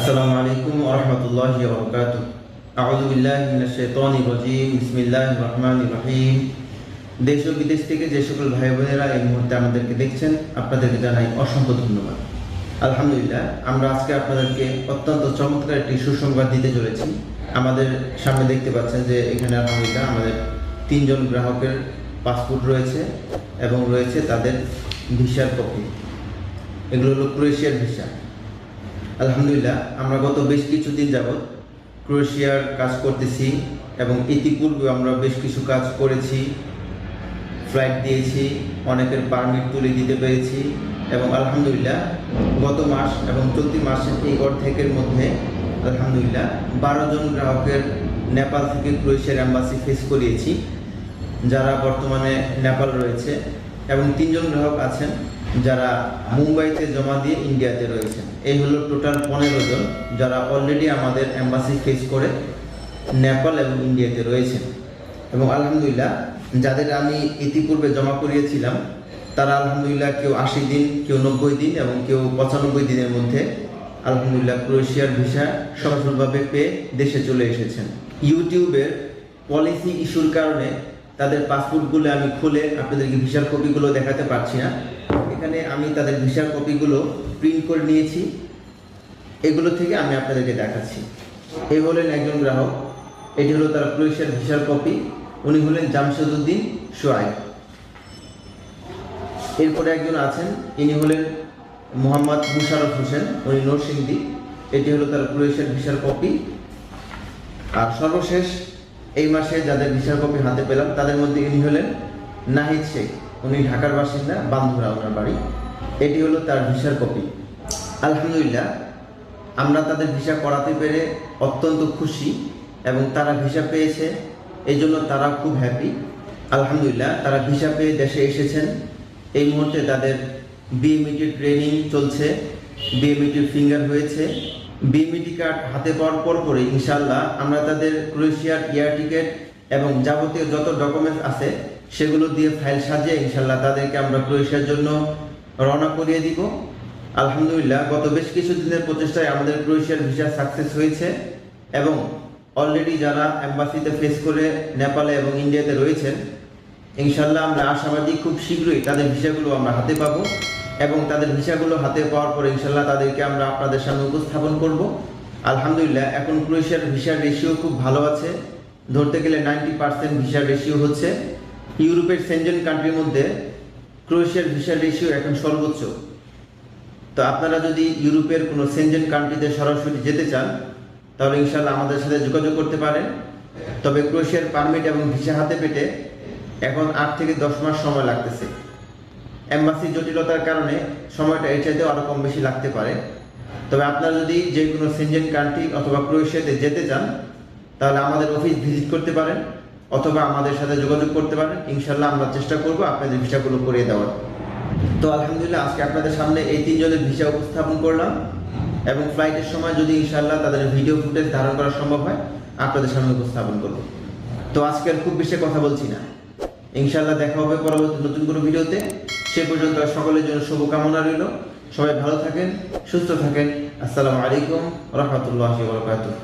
আসসালামু আলাইকুম ওরহমতুল্লাহ বরকাত আউযু বিল্লাহি মিনাশ শাইতানির রাজিম। বিসমিল্লাহির রহমানির রহিম। দেশ ও বিদেশ থেকে যে সকল ভাই বোনেরা এই মুহূর্তে আমাদেরকে দেখছেন, আপনাদেরকে জানাই অসংখ্য ধন্যবাদ। আলহামদুলিল্লাহ, আমরা আজকে আপনাদেরকে অত্যন্ত চমৎকার একটি সুসংবাদ দিতে চলেছি। আমাদের সামনে দেখতে পাচ্ছেন যে এখানে আলহামদুলিল্লাহ আমাদের তিনজন গ্রাহকের পাসপোর্ট রয়েছে এবং রয়েছে তাদের ভিসার কপি। এগুলো হলো ক্রোয়েশিয়ার ভিসা। আলহামদুলিল্লাহ, আমরা গত বেশ কিছুদিন যাবৎ ক্রোয়েশিয়ার কাজ করতেছি এবং ইতিপূর্বে আমরা বেশ কিছু কাজ করেছি। ফ্লাইট দিয়েছি, অনেকের পারমিট তুলে দিতে পেরেছি এবং আলহামদুলিল্লাহ, গত মাস এবং চলতি মাসের এই অর্ধেকের মধ্যে আলহামদুলিল্লাহ বারো জন গ্রাহকের নেপাল থেকে ক্রোয়েশিয়ার অ্যাম্বাসি ফেস করিয়েছি, যারা বর্তমানে নেপাল রয়েছে এবং তিনজন গ্রাহক আছেন। যারা মুম্বাইতে জমা দিয়ে ইন্ডিয়াতে রয়েছেন। এই হলো টোটাল পনেরো জন যারা অলরেডি আমাদের অ্যাম্বাসি ফেস করে নেপাল এবং ইন্ডিয়াতে রয়েছেন। এবং আলহামদুলিল্লাহ, যাদের আমি ইতিপূর্বে জমা করিয়েছিলাম, তারা আলহামদুলিল্লাহ কেউ আশি দিন, কেউ নব্বই দিন এবং কেউ পঁচানব্বই দিনের মধ্যে আলহামদুলিল্লাহ ক্রোয়েশিয়ার ভিসা সফলভাবে পেয়ে দেশে চলে এসেছেন। ইউটিউবের পলিসি ইস্যুর কারণে তাদের পাসপোর্টগুলো আমি খুলে আপনাদেরকে ভিসার কপিগুলো দেখাতে পারছি না। এখানে আমি তাদের ভিসার কপিগুলো প্রিন্ট করে নিয়েছি। এগুলো থেকে আমি আপনাদেরকে দেখাচ্ছি। এই হলেন একজন গ্রাহক। এটি হলো তার ক্রোয়েশিয়ার ভিসার কপি। উনি হলেন জামশেদুদ্দিন সোয়াইব এরপরে একজন আছেন, ইনি হলেন মোহাম্মদ মুশারফ হোসেন। উনি নরসিংদী। এটি হলো তার ক্রোয়েশিয়ার ভিসার কপি। আর সর্বশেষ এই মাসে যাদের ভিসার কপি হাতে পেলাম, তাদের মধ্যে ইনি হলেন নাহিদ শেখ। উনি ঢাকার বাসিন্দা, বান্ধবরা ওনার বাড়ি। এটি হলো তার ভিসার কপি। আলহামদুলিল্লাহ, আমরা তাদের ভিসা করাতে পেরে অত্যন্ত খুশি এবং তারা ভিসা পেয়েছে। এই জন্য তারা খুব হ্যাপি আলহামদুলিল্লাহ, তারা ভিসা পেয়ে দেশে এসেছেন। এই মুহূর্তে তাদের বিএমইটি ট্রেনিং চলছে। বিএমইটির ফিঙ্গার হয়েছে। বিএমইটি কার্ড হাতে পাওয়ার পর পরে ইনশাল্লাহ আমরা তাদের ক্রোয়েশিয়ার এয়ার টিকেট এবং যাবতীয় যত ডকুমেন্টস আছে, সেগুলো দিয়ে ফাইল সাজিয়ে ইনশাল্লাহ তাদেরকে আমরা ক্রোয়েশিয়ার জন্য রওনা করিয়ে দিব। আলহামদুলিল্লাহ, গত বেশ কিছু দিনের প্রচেষ্টায় আমাদের ক্রোয়েশিয়ার ভিসা সাকসেস হয়েছে এবং অলরেডি যারা অ্যাম্বাসিতে ফেস করে নেপালে এবং ইন্ডিয়াতে রয়েছেন ইনশাল্লাহ আমরা আশাবাদী খুব শীঘ্রই তাদের ভিসাগুলো আমরা হাতে পাবো এবং তাদের ভিসাগুলো হাতে পাওয়ার পরে ইনশাল্লাহ তাদেরকে আমরা আপনাদের সামনে উপস্থাপন করব। আলহামদুলিল্লাহ, এখন ক্রোয়েশিয়ার ভিসার রেশিও খুব ভালো আছে। ধরতে গেলে নাইনটি পার্সেন্ট ভিসার রেশিও হচ্ছে ইউরোপের সেনজেন কান্ট্রির মধ্যে ক্রোয়েশিয়ার ভিসার রেশিও এখন সর্বোচ্চ। তো আপনারা যদি ইউরোপের কোনো সেনজেন কান্ট্রিতে সরাসরি যেতে চান, তাহলে ইনশাল্লাহ আমাদের সাথে যোগাযোগ করতে পারেন। তবে ক্রোয়েশিয়ার পারমিট এবং ভিসা হাতে পেতে এখন আট থেকে দশ মাস সময় লাগতেছে। এম্বাসি জটিলতার কারণে সময়টা এর চাইতেও আরও কম বেশি লাগতে পারে। তবে আপনারা যদি যে কোনো সেনজেন কান্ট্রি অথবা ক্রোয়েশিয়াতে যেতে চান তাহলে আমাদের অফিস ভিজিট করতে পারেন, অথবা আমাদের সাথে যোগাযোগ করতে পারেন। ইনশাল্লাহ আমরা চেষ্টা করব আপনাদের ভিসাগুলো করিয়ে দেওয়ার। তো আলহামদুলিল্লাহ, আজকে আপনাদের সামনে এই তিনজনের ভিসা উপস্থাপন করলাম এবং ফ্লাইটের সময় যদি ইনশাল্লাহ তাদের ভিডিও ফুটেজ ধারণ করা সম্ভব হয়, আপনাদের সামনে উপস্থাপন করব। তো আজকে আর খুব বেশি কথা বলছি না। ইনশাল্লাহ দেখা হবে পরবর্তী নতুন কোনো ভিডিওতে। সে পর্যন্ত সকলের জন্য শুভকামনা রইল। সবাই ভালো থাকেন, সুস্থ থাকেন। আসসালামু আলাইকুম রহমতুল্লাহ বরকাতুহ।